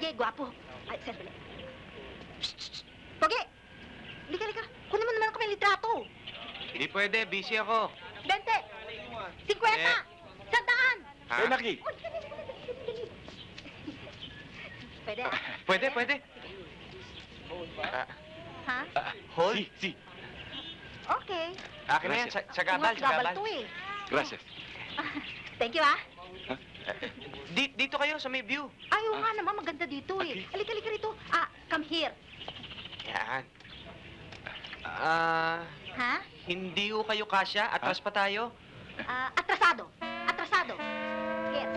Sige, gwapo. Ay, sandali. Shh, shh, shh. Pogi! Lika, lika. Kunin mo naman kami litrato. Hindi pwede, busy ako. 20! 50! Eh. Sandaan! Ha? Eh, Naki. Uy, dali, dali, dali, dali. Pwede? Pwede, pwede. Ah, Ha? ah, hold. Si, si. Okay. Akin na yan, sa, sa gabal, Mas sa gabal. to eh. Gracias. Thank you, ah. Di, dito kayo sa may view. Ayaw nga naman, maganda dito eh. Halika, halika rito. Ah, come here. Yan. Ah, Ha? hindi ko kayo kasya. Atras pa tayo. Ah, atrasado. Atrasado. Here.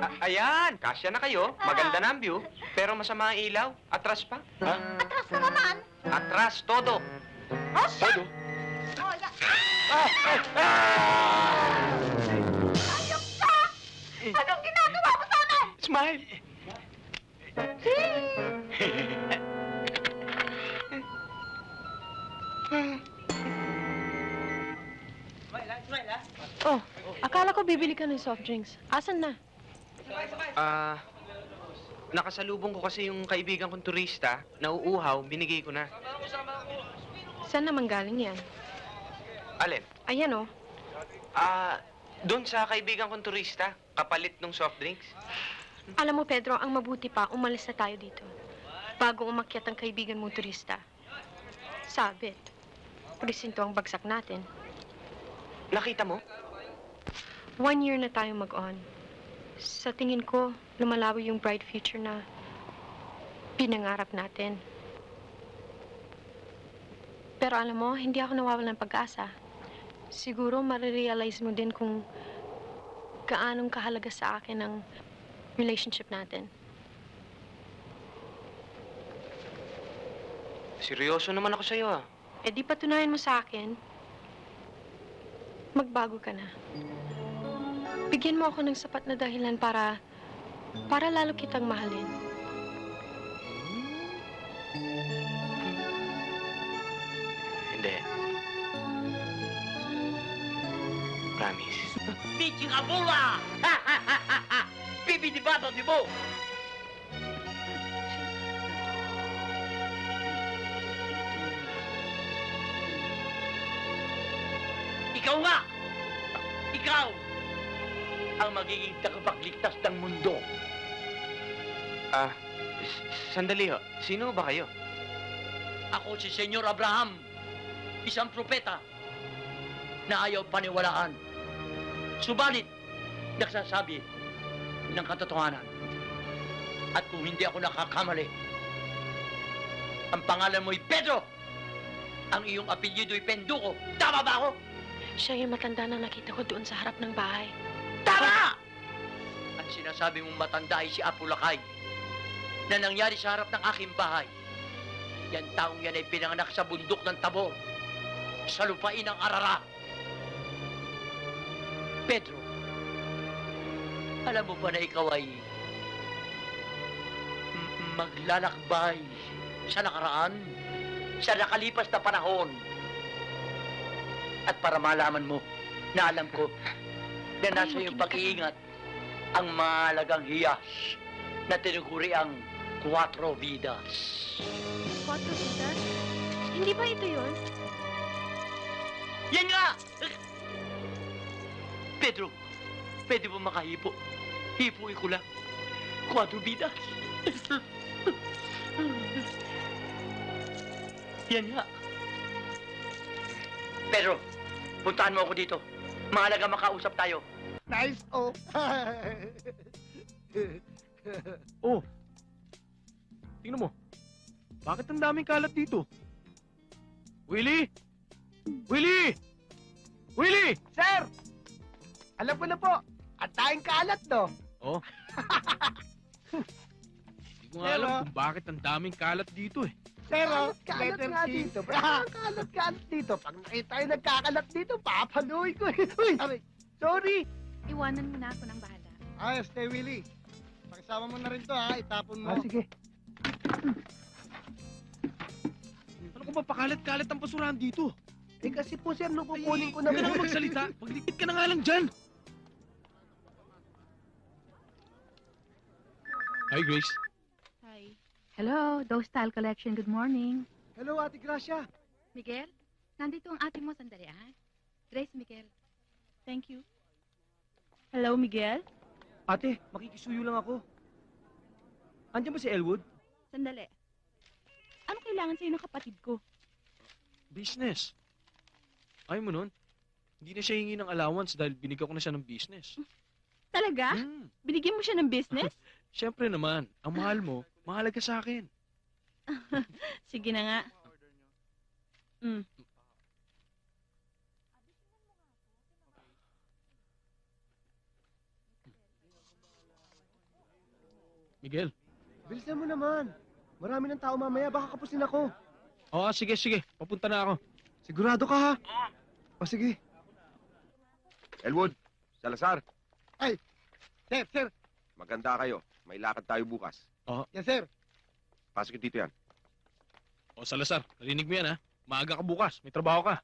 A- ayan, kasya na kayo. Maganda na ang view. Pero masama ang ilaw. Atras pa. Ha? Atras ka naman. Atras, todo. Oh, shit! Todo? Ah! Ah! Ah! Ayok ka! Anong ginagawa mo sa akin? Smile! Oh, akala ko bibili ka ng soft drinks. Asan na? Ah, nakasalubong ko kasi yung kaibigan kong turista. Nauuhaw, binigay ko na. Saan naman galing yan? Alin? Ayan oh. Ah, doon sa kaibigan kong turista. Kapalit ng soft drinks. Alam mo, Pedro, ang mabuti pa, umalis na tayo dito. Bago umakyat ang kaibigan mong turista. Sabit. Presinto ang bagsak natin. Nakita mo? One year na tayo mag-on. Sa tingin ko, lumalawi yung bright future na pinangarap natin. Pero alam mo, hindi ako nawawalan ng pag-asa. Siguro marirealize mo din kung gaanong kahalaga sa akin ang relationship natin. Seryoso naman ako sa'yo ah. Eh di patunayan mo sa akin, magbago ka na. Bigyan mo ako ng sapat na dahilan para, para lalo kitang mahalin. Promise. Bici ka bola! Bibi di bata di mo! Ikaw nga! Ikaw! Ang magiging tagapagligtas ng mundo. Ah, s- sandali ho. Sino ba kayo? Ako si Senyor Abraham, isang propeta na ayaw paniwalaan. Subalit, nagsasabi ng katotohanan. At kung hindi ako nakakamali, ang pangalan mo'y Pedro! Ang iyong apelyido'y Penduko. Tama ba ako? Siya yung matanda na nakita ko doon sa harap ng bahay. Tama! At sinasabi mong matanda ay si Apulakay na nangyari sa harap ng aking bahay. Yan taong yan ay pinanganak sa bundok ng Tabor, sa lupain ng Arara. Pedro, alam mo ba na ikaw ay maglalakbay sa nakaraan, sa nakalipas na panahon. At para malaman mo na alam ko na nasa iyong pag-iingat ang mahalagang hiyas na tinuguri ang Cuatro Vidas. Was that? Hindi ba ito yun? Yan nga! Pedro, pwede mo makahipo. Hipuin ko lang. Cuatro Vidas. Yan nga. Pedro, puntahan mo ako dito. Mahalaga makausap tayo. Nice, oh. Oh. Tingnan mo. Bakit ang daming kalat dito? Willie! Willie! Willie! Sir! Alam ko na po. At tayong kalat, no? Oh. Hindi ko nga Pero- alam kung bakit ang daming kalat dito eh. Pero, Kalat, kalat letter nga C. dito. Ah, kalat, kalat dito. Pag nakita tayo nagkakalat dito, papaluin ko. eh. Uy, aray. sorry. Iwanan mo na ako ng bahala. Ayos, Tay Willie. Pakisama mo na rin to, ha? Itapon mo. Ah, sige. Ano kung papakalat-kalat ang basurahan dito? Eh, kasi po, sir, nung kukunin ko Huwag na... ka na nga magsalita. Maglikit ka na nga lang dyan. Hi, Grace. Hi. Hello, Doe Style Collection. Good morning. Hello, Ate Gracia. Miguel, nandito ang ate mo sandali, ha? Grace, Miguel. Thank you. Hello, Miguel. Ate, makikisuyo lang ako. Andiyan ba si Elwood? Sandali. Ano kailangan sa'yo ng kapatid ko? Business. Ayaw mo nun? Hindi na siya hingi ng allowance dahil binigyan ko na siya ng business. Talaga? Hmm, Binigyan mo siya ng business? Siyempre naman, ang mahal mo, mahalaga sa akin. Sige na nga. Mm. Miguel. Bilisan mo naman. Marami ng tao mamaya, baka kapusin ako. Oo, sige, sige. Papunta na ako. Sigurado ka ha? O sige. Elwood, Salazar, Sir, sir. maganda kayo. May lakad tayo bukas. Yes, sir. Pasok yung dito yan. O, Salazar, narinig mo yan, ha? Maaga ka bukas. May trabaho ka.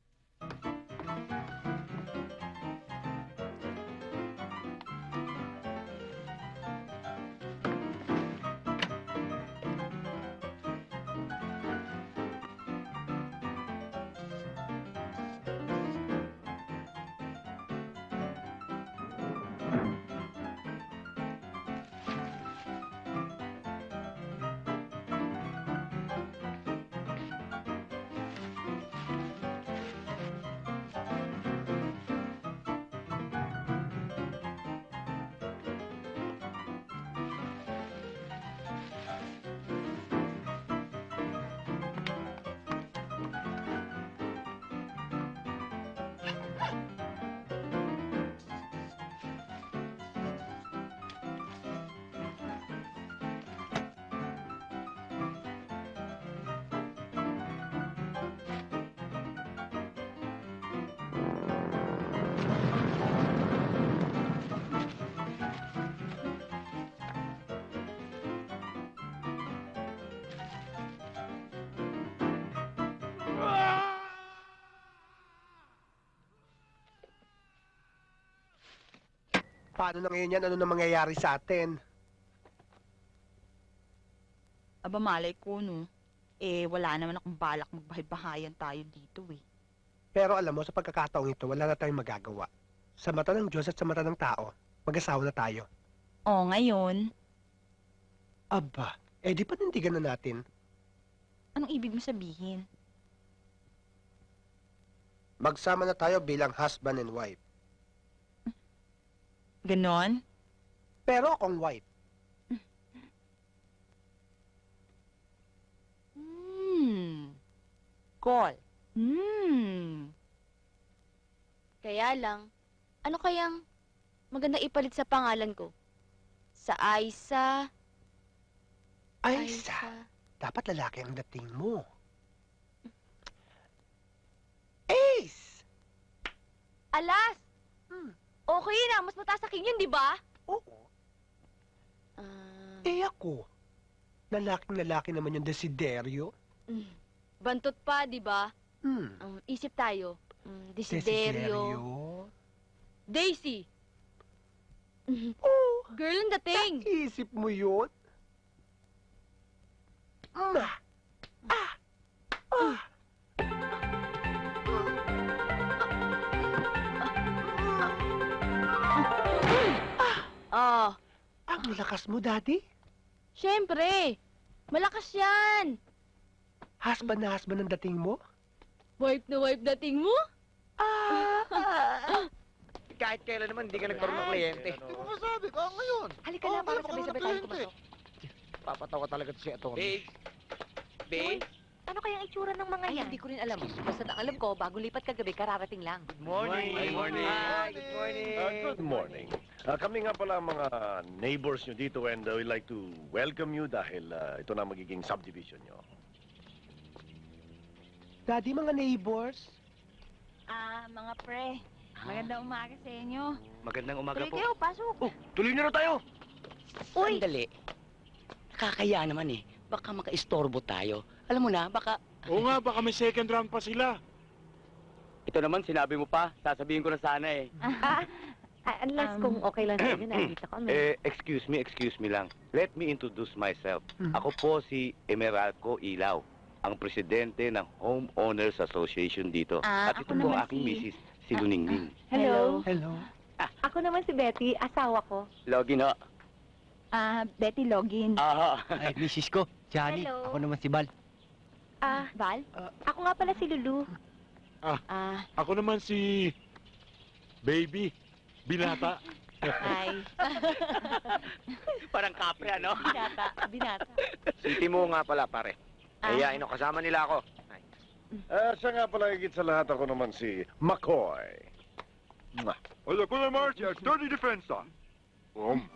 Paano na ngayon yan? Ano na mangyayari sa atin? Aba, malay ko, no? Eh, wala naman akong balak magbahay-bahayan tayo dito, eh. Pero alam mo, sa pagkakataong ito, wala na tayong magagawa. Sa mata ng Diyos at sa mata ng tao, mag-asawa na tayo. O, ngayon, Aba, eh di panindigan na natin. anong ibig mo sabihin? Magsama na tayo bilang husband and wife. Ganon? Pero akong wife. Hmm. Call. Hmm. Kaya lang, ano kayang maganda ipalit sa pangalan ko? Sa Aisa, Ay, sa, dapat lalaki ang dating mo. Ace! Alas! Hmm. Okay na, mas mataas sa king yun, di ba? Oo. Ah, Eh ako, lalaking lalaki naman yung desiderio. mm, bantot pa, di ba? Hmm. Um, isip tayo. Um, desiderio. Daisy! Oh, Girl ang dating! isip mo yun? Ma! Ah! Ah! Oh, Ang lakas mo, Daddy. syempre! Malakas yan! Husband na husband ang dating mo? Wipe na wipe dating mo? Ah! Kahit kailan naman, hindi ka nagkaroon ng kliyente. masabi ka ngayon? Halika na, para sabay-sabay tayo pumasok. Papatawa talaga si Atty. Babe. Babe. Ano kayang itsura ng mga Ay, yan? hindi ko rin alam. Basta ang alam ko, bagong lipat kagabi, kararating lang. Good morning. Good morning. Hi, good morning. Good morning. Uh, kami nga pala ang mga neighbors nyo dito and uh, we'd like to welcome you dahil uh, ito na magiging subdivision nyo. Daddy, mga neighbors. Ah, mga pre. Magandang umaga sa inyo. Magandang umaga Tuloy kayo, pasok! Oh, tuloy na raw tayo. Uy! Sandali. Nakakaya naman eh. Baka makaistorbo tayo. Alam mo na, baka... Oo nga, baka may second round pa sila. Ito naman, sinabi mo pa. Sasabihin ko na sana eh. Ah, Ah, unless Um, kung okay lang sa inyo, nakita kami. Eh, excuse me, excuse me lang. Let me introduce myself. Ako po si Emeralco Ilaw, ang presidente ng Homeowners Association dito. Ah, At ito po naman aking si- misis, si Luningning. Hello. Hello. Ako naman si Betty, asawa ko. Login ho. Ah, Betty Login. Ah, Ay, misis ko, Johnny. Hello. Ako naman si Bal. Ah, Val? ako nga pala si Lulu. Ah, Ako naman si... Baby. Binata. hi. parang kapre, ano? binata, binata. City mo nga pala, pare. Ah. Kaya ino, kasama nila ako. Ah, siya nga pala higit sa lahat ako naman si McCoy. Mwah. Oye, ako naman si Attorney Defensa. Um,